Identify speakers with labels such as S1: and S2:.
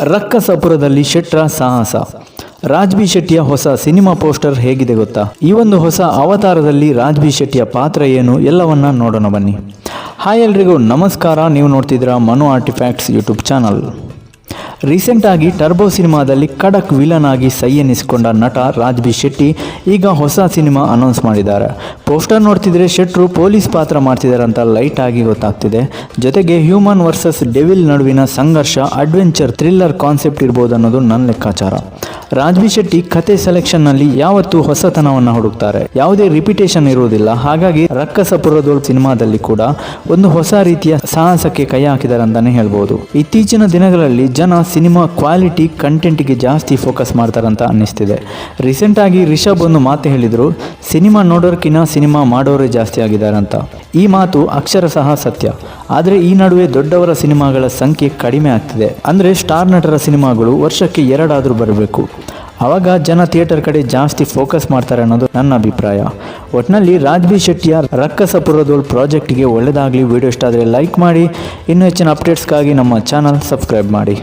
S1: ರಕ್ಕಸಪುರದಲ್ಲಿ ಶೆಟ್ರ ಸಾಹಸ. ರಾಜ್ಬಿ ಶೆಟ್ಟಿಯ ಹೊಸ cinema poster ಹೇಗಿದೆ ಗೊತ್ತಾ? ಈ ಒಂದು ಹೊಸ ಅವತಾರದಲ್ಲಿ ರಾಜ್ಬಿ ಶೆಟ್ಟಿಯ ಪಾತ್ರ ಏನು ಎಲ್ಲವನ್ನ ನೋಡೋಣ ಬನ್ನಿ. ಹಾಯ್ ಎಲ್ರಿಗೂ, ನಮಸ್ಕಾರ. ನೀವು ನೋಡ್ತಿದ್ದೀರಾ Manu artifacts YouTube channel. Recent ಆಗಿ ಟರ್ಬೋ ಸಿನಿಮಾದಲ್ಲಿ ಖಡಕ್ ವಿಲನ್ ಆಗಿ ಸೈ ಎನಿಸಿಕೊಂಡ ನಟ ರಾಜ್ಬಿ ಶೆಟ್ಟಿ ಈಗ ಹೊಸ ಸಿನಿಮಾ ಅನೌನ್ಸ್ ಮಾಡಿದ್ದಾರೆ. ಪೋಸ್ಟರ್ ನೋಡ್ತಿದ್ರೆ ಶೆಟ್ರು ಪೊಲೀಸ್ ಪಾತ್ರ ಮಾಡ್ತಿದ್ದಾರೆ ಅಂತ ಲೈಟ್ ಆಗಿ ಗೊತ್ತಾಗ್ತಿದೆ. ಜೊತೆಗೆ ಹ್ಯೂಮನ್ ವರ್ಸಸ್ ಡೆವಿಲ್ ನಡುವಿನ ಸಂಘರ್ಷ, ಅಡ್ವೆಂಚರ್ ಥ್ರಿಲ್ಲರ್ ಕಾನ್ಸೆಪ್ಟ್ ಇರ್ಬೋದು ಅನ್ನೋದು ನನ್ನ ಲೆಕ್ಕಾಚಾರ. ರಾಜ್ ಬಿ ಶೆಟ್ಟಿ ಕತೆ ಸೆಲೆಕ್ಷನ್ನಲ್ಲಿ ಯಾವತ್ತೂ ಹೊಸತನವನ್ನು ಹುಡುಕ್ತಾರೆ. ಯಾವುದೇ ರಿಪಿಟೇಷನ್ ಇರುವುದಿಲ್ಲ. ಹಾಗಾಗಿ ರಕ್ಕಸಪುರದೋಳ್ ಸಿನಿಮಾದಲ್ಲಿ ಕೂಡ ಒಂದು ಹೊಸ ರೀತಿಯ ಸಾಹಸಕ್ಕೆ ಕೈ ಹಾಕಿದ್ದಾರೆ ಅಂತಾನೆ ಹೇಳ್ಬೋದು. ಇತ್ತೀಚಿನ ದಿನಗಳಲ್ಲಿ ಜನ ಸಿನಿಮಾ ಕ್ವಾಲಿಟಿ ಕಂಟೆಂಟ್ಗೆ ಜಾಸ್ತಿ ಫೋಕಸ್ ಮಾಡ್ತಾರಂತ ಅನ್ನಿಸ್ತಿದೆ. ರೀಸೆಂಟ್ ಆಗಿ ರಿಷಬ್ ಒಂದು ಮಾತು ಹೇಳಿದ್ರು, ಸಿನಿಮಾ ನೋಡೋರ್ಕಿನ ಸಿನಿಮಾ ಮಾಡೋರೇ ಜಾಸ್ತಿ ಆಗಿದ್ದಾರೆ ಅಂತ ಈ ಮಾತು ಅಕ್ಷರ ಸಹ ಸತ್ಯ. ಆದರೆ ಈ ನಡುವೆ ದೊಡ್ಡವರ ಸಿನಿಮಾಗಳ ಸಂಖ್ಯೆ ಕಡಿಮೆ ಆಗ್ತಿದೆ. ಅಂದರೆ ಸ್ಟಾರ್ ನಟರ ಸಿನಿಮಾಗಳು ವರ್ಷಕ್ಕೆ ಎರಡಾದರೂ ಬರಬೇಕು. ಆವಾಗ ಜನ ಥಿಯೇಟರ್ ಕಡೆ ಜಾಸ್ತಿ ಫೋಕಸ್ ಮಾಡ್ತಾರೆ ಅನ್ನೋದು ನನ್ನ ಅಭಿಪ್ರಾಯ. ಒಟ್ಟಿನಲ್ಲಿ ರಾಜ್ಬಿ ಶೆಟ್ಟಿಯ ರಕ್ಕಸಪುರದೋಳ್ ಪ್ರಾಜೆಕ್ಟ್ಗೆ ಒಳ್ಳೆಯದಾಗಲಿ ವಿಡಿಯೋ ಇಷ್ಟ ಆದರೆ ಲೈಕ್ ಮಾಡಿ. ಇನ್ನೂ ಹೆಚ್ಚಿನ ಅಪ್ಡೇಟ್ಸ್ಗಾಗಿ ನಮ್ಮ ಚಾನಲ್ ಸಬ್ಸ್ಕ್ರೈಬ್ ಮಾಡಿ.